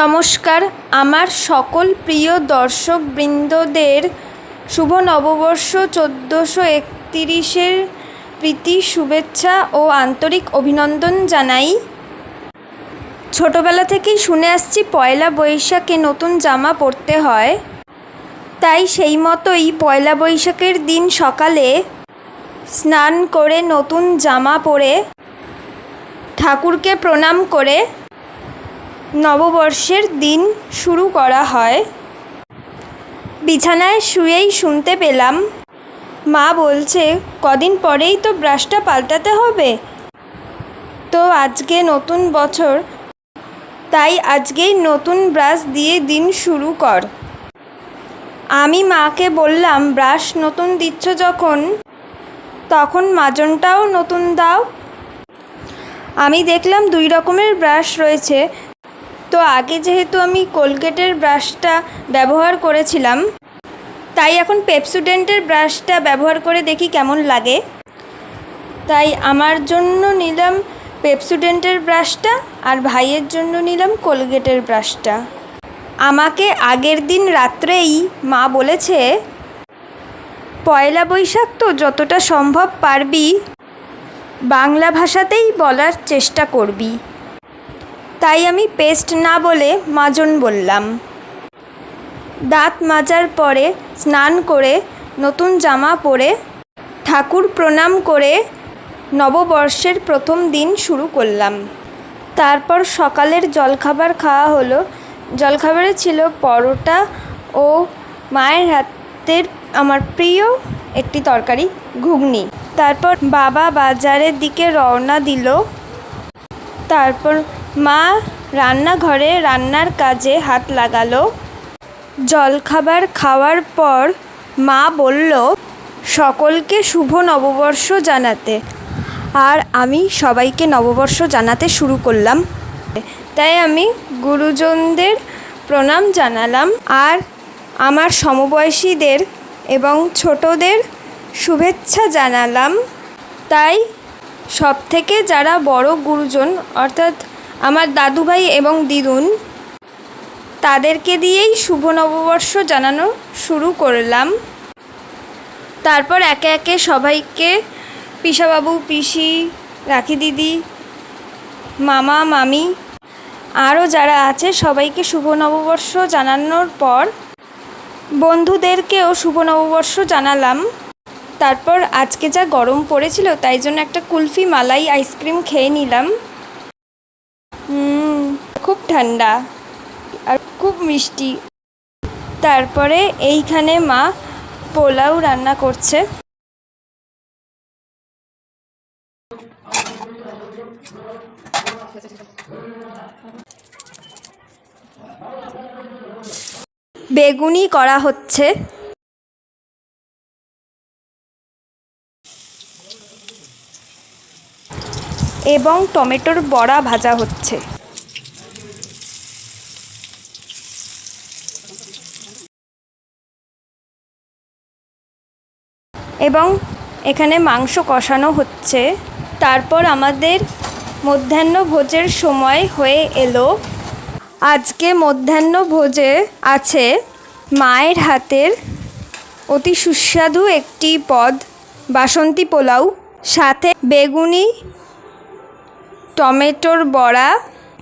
নমস্কার। আমার সকল প্রিয় দর্শকবৃন্দদের শুভ নববর্ষ চোদ্দোশো একতিরিশের প্রীতি, শুভেচ্ছা ও আন্তরিক অভিনন্দন জানাই। ছোটোবেলা থেকেই শুনে আসছি পয়লা বৈশাখে নতুন জামা পরতে হয়। তাই সেই মতোই পয়লা বৈশাখের দিন সকালে স্নান করে নতুন জামা পরে ঠাকুরকে প্রণাম করে নববর্ষের দিন শুরু করা হয়। বিছানায় শুয়েই শুনতে পেলাম, মা বলছে, কদিন পরেই তো ব্রাশটা পাল্টাতে হবে। তো আজকে নতুন বছর, তাই আজকেই নতুন ব্রাশ দিয়ে দিন শুরু কর। আমি মাকে বললাম, ব্রাশ নতুন দিচ্ছ যখন, তখন মাজনটাও নতুন দাও। আমি দেখলাম দুই রকমের ব্রাশ রয়েছে তো আগে যেহেতু আমি কোলগেটের ব্রাশটা ব্যবহার করেছিলাম, তাই এখন পেপসুডেন্টের ব্রাশটা ব্যবহার করে দেখি কেমন লাগে। তাই আমার জন্য নিলাম পেপসুডেন্টের ব্রাশটা আর ভাইয়ের জন্য নিলাম কোলগেটের ব্রাশটা। আমাকে আগের দিন রাত্রেই মা বলেছে, পয়লা বৈশাখ তো যতটা সম্ভব পারবি, বাংলা ভাষাতেই বলার চেষ্টা করবি। তাই আমি পেস্ট না বলে মাজন বললাম। দাঁত মাজার পরে স্নান করে নতুন জামা পরে ঠাকুর প্রণাম করে নববর্ষের প্রথম দিন শুরু করলাম। তারপর সকালের জলখাবার খাওয়া হলো। জলখাবারে ছিল পরোটা ও মায়ের হাতের আমার প্রিয় একটি তরকারি, ঘুগনি। তারপর বাবা বাজারের দিকে রওনা দিল। তারপর মা, রান্নাঘরে রান্নার কাজে হাত লাগালো। জলখাবার খাওয়ার পর মা বলল, সকলকে শুভ নববর্ষ জানাতে। আর আমি সবাইকে নববর্ষ জানাতে শুরু করলাম। তাই আমি গুরুজনদের প্রণাম জানালাম আর আমার সমবয়সীদের এবং ছোটদের শুভেচ্ছা জানালাম। তাই সব থেকে যারা বড় গুরুজন, অর্থাৎ আমার দাদুভাই এবং দিদুন তাদেরকে দিয়েই শুভ নববর্ষ জানানো শুরু করলাম। তারপর একে একে সবাইকে পিসাবাবু, পিসি, রাখি দিদি, মামা, মামি আরও যারা আছে সবাইকে শুভ নববর্ষ জানানোর পর বন্ধুদেরকেও শুভ নববর্ষ জানালাম। তারপর আজকে যা গরম পড়েছিল তাই জন্য একটা কুলফি মালাই আইসক্রিম খেয়ে নিলাম। খুব ঠান্ডা আর খুব মিষ্টি। তারপরে এইখানে মা পোলাও রান্না করছে। বেগুনি করা হচ্ছে। এবং টমেটোর বড়া ভাজা হচ্ছে। এবং এখানে মাংস কষানো হচ্ছে। তারপর আমাদের মধ্যাহ্ন ভোজের সময় হয়ে এলো। আজকে মধ্যাহ্ন ভোজে আছে মায়ের হাতের অতি সুস্বাদু একটি পদ, বাসন্তী পোলাও, সাথে বেগুনি, টমেটোর বড়া,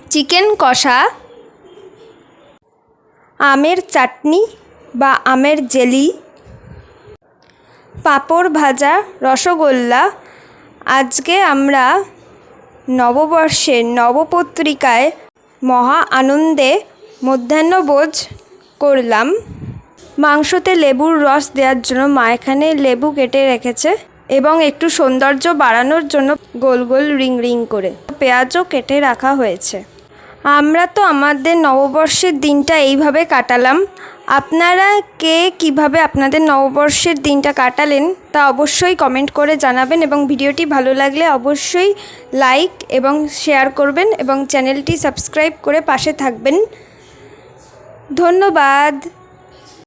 চিকেন কষা, আমের চাটনি বা আমের জেলি পাঁপড় ভাজা রসগোল্লা। আজকে আমরা নববর্ষের নবপত্রিকায় মহা আনন্দে মধ্যাহ্নভোজ করলাম। মাংসতে লেবুর রস দেওয়ার জন্য মা এখানে লেবু কেটে রেখেছে এবং একটু সৌন্দর্য বাড়ানোর জন্য গোল গোল রিং রিং করে পেঁয়াজও কেটে রাখা হয়েছে। আমরা তো আমাদের নববর্ষের দিনটা এইভাবে কাটালাম। আপনারা কে কীভাবে আপনাদের নববর্ষের দিনটা কাটালেন তা অবশ্যই কমেন্ট করে জানাবেন এবং ভিডিওটি ভালো লাগলে অবশ্যই লাইক এবং শেয়ার করবেন এবং চ্যানেলটি সাবস্ক্রাইব করে পাশে থাকবেন। ধন্যবাদ।